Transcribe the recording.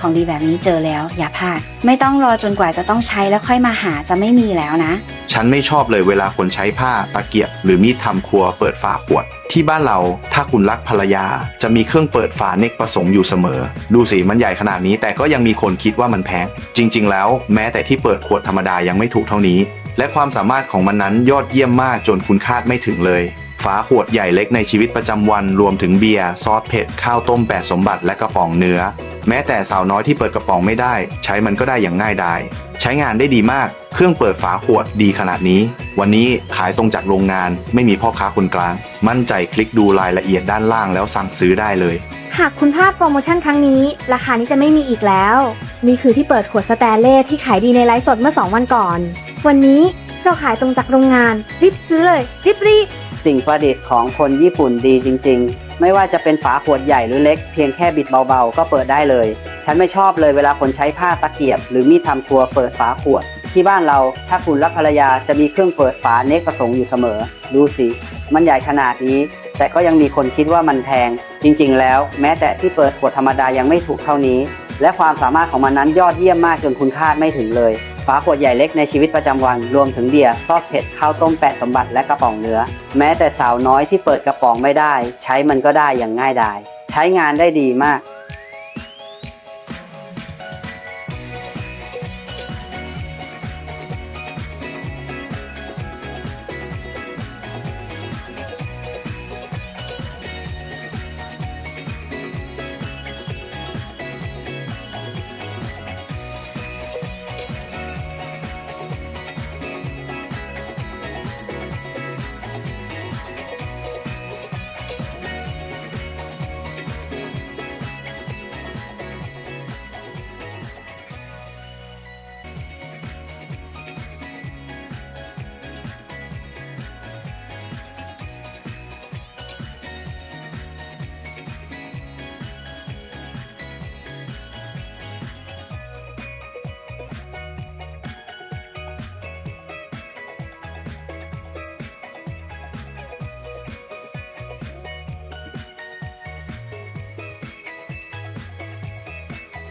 ของดีแบบนี้เจอแล้วอย่าพลาด ไม่ต้องรอจนกว่าจะต้องใช้แล้วค่อยมาหาจะไม่มีแล้วนะ ฉันไม่ชอบเลยเวลาคนใช้ผ้าตะเกียบ หรือมีดทำครัวเปิดฝาขวด ที่บ้านเราถ้าคุณรักภรรยา จะมีเครื่องเปิดฝาเนกประสงค์อยู่เสมอ ดูสิมันใหญ่ขนาดนี้ แต่ก็ยังมีคนคิดว่ามันแพงจริง ๆ แล้ว แม้แต่ที่เปิดขวดธรรมดายังไม่ถูกเท่านี้ และความสามารถของมันนั้นยอดเยี่ยมมากจนคุณคาดไม่ถึงเลยฝาขวดใหญ่เล็กในชีวิตประจำวันรวมถึงเบียร์ ซอสเผ็ด ข้าวต้มแปดสมบัติและกระป๋องเนื้อ แม้แต่สาวน้อยที่เปิดกระป๋องไม่ได้ ใช้มันก็ได้อย่างง่ายดาย ใช้งานได้ดีมาก เครื่องเปิดฝาขวดดีขนาดนี้ วันนี้ขายตรงจากโรงงานไม่มีพ่อค้าคนกลาง มั่นใจคลิกดูรายละเอียดด้านล่างแล้วสั่งซื้อได้เลย หากคุณพลาดโปรโมชั่นครั้งนี้ ราคานี้จะไม่มีอีกแล้ว นี่คือที่เปิดขวดสแตนเล่ที่ขายดีในไลฟ์สดเมื่อ 2 วันก่อน วันนี้เราขายตรงจากโรงงานรีบซื้อเลยรีบรีบสิ่งประดิษฐ์ของคนญี่ปุ่นดีจริง ๆ ไม่ว่าจะเป็นฝาขวดใหญ่หรือเล็กเพียงแค่บิดเบาๆ ก็เปิดได้เลย ฉันไม่ชอบเลยเวลาคนใช้ผ้าตะเกียบ หรือมีดทำครัวเปิดฝาขวด ที่บ้านเราถ้าคุณรักภรรยาจะมีเครื่องเปิดฝาเนกประสงค์อยู่เสมอ ดูสิ มันใหญ่ขนาดนี้ แต่ก็ยังมีคนคิดว่ามันแพง จริงๆ แล้ว แม้แต่ที่เปิดขวดธรรมดายังไม่ถูกเท่านี้ และความสามารถของมันนั้นยอดเยี่ยมมากจนคุณคาดไม่ถึงเลย ฝาขวดใหญ่เล็กในชีวิตประจำวัน รวมถึงเบียร์ซอสเผ็ดข้าวต้มแปดสมบัติและกระป๋องเนื้อ แม้แต่สาวน้อยที่เปิดกระป๋องไม่ได้ ใช้มันก็ได้อย่างง่ายดาย ใช้งานได้ดีมาก